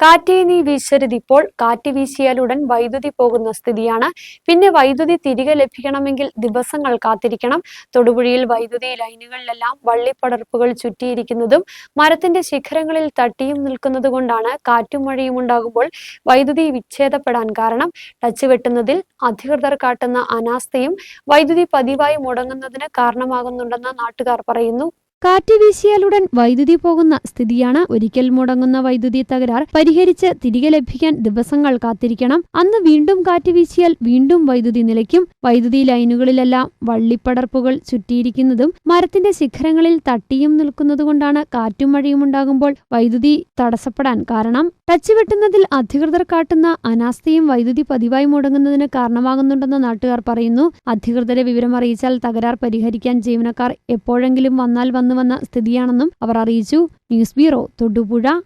കാറ്റേ നീ വീശരുതിപ്പോൾ കാറ്റ് വീശിയാലുടൻ വൈദ്യുതി പോകുന്ന സ്ഥിതിയാണ്. പിന്നെ വൈദ്യുതി തിരികെ ലഭിക്കണമെങ്കിൽ ദിവസങ്ങൾ കാത്തിരിക്കണം. തൊടുപുഴയിൽ വൈദ്യുതി ലൈനുകളിലെല്ലാം വള്ളിപ്പടർപ്പുകൾ ചുറ്റിയിരിക്കുന്നതും മരത്തിന്റെ ശിഖരങ്ങളിൽ തട്ടിയും നിൽക്കുന്നത് കൊണ്ടാണ് കാറ്റും മഴയും ഉണ്ടാകുമ്പോൾ വൈദ്യുതി വിച്ഛേദപ്പെടാൻ കാരണം. ടച്ച് വെട്ടുന്നതിൽ അധികൃതർ കാട്ടുന്ന അനാസ്ഥയും വൈദ്യുതി പതിവായി മുടങ്ങുന്നതിന് കാരണമാകുന്നുണ്ടെന്ന് നാട്ടുകാർ പറയുന്നു. കാറ്റ് വീശിയാലുടൻ വൈദ്യുതി പോകുന്ന സ്ഥിതിയാണ്. ഒരിക്കൽ മുടങ്ങുന്ന വൈദ്യുതി തകരാർ പരിഹരിച്ച് തിരികെ ലഭിക്കാൻ ദിവസങ്ങൾ കാത്തിരിക്കണം. അന്ന് വീണ്ടും കാറ്റ് വീശിയാൽ വീണ്ടും വൈദ്യുതി നിലയ്ക്കും. വൈദ്യുതി ലൈനുകളിലെല്ലാം വള്ളിപ്പടർപ്പുകൾ ചുറ്റിയിരിക്കുന്നതും മരത്തിന്റെ ശിഖരങ്ങളിൽ തട്ടിയും നിൽക്കുന്നതുകൊണ്ടാണ് കാറ്റും മഴയും ഉണ്ടാകുമ്പോൾ വൈദ്യുതി തടസ്സപ്പെടാൻ കാരണം. ടച്ച് വെട്ടുന്നതിൽ അധികൃതർ കാട്ടുന്ന അനാസ്ഥയും വൈദ്യുതി പതിവായി മുടങ്ങുന്നതിന് കാരണമാകുന്നുണ്ടെന്ന് നാട്ടുകാർ പറയുന്നു. അധികൃതരെ വിവരം അറിയിച്ചാൽ തകരാർ പരിഹരിക്കാൻ ജീവനക്കാർ എപ്പോഴെങ്കിലും വന്നാൽ വന്നു വന്ന സ്ഥിതിയാണെന്നും അവർ അറിയിച്ചു. News bureau Thodupuzha.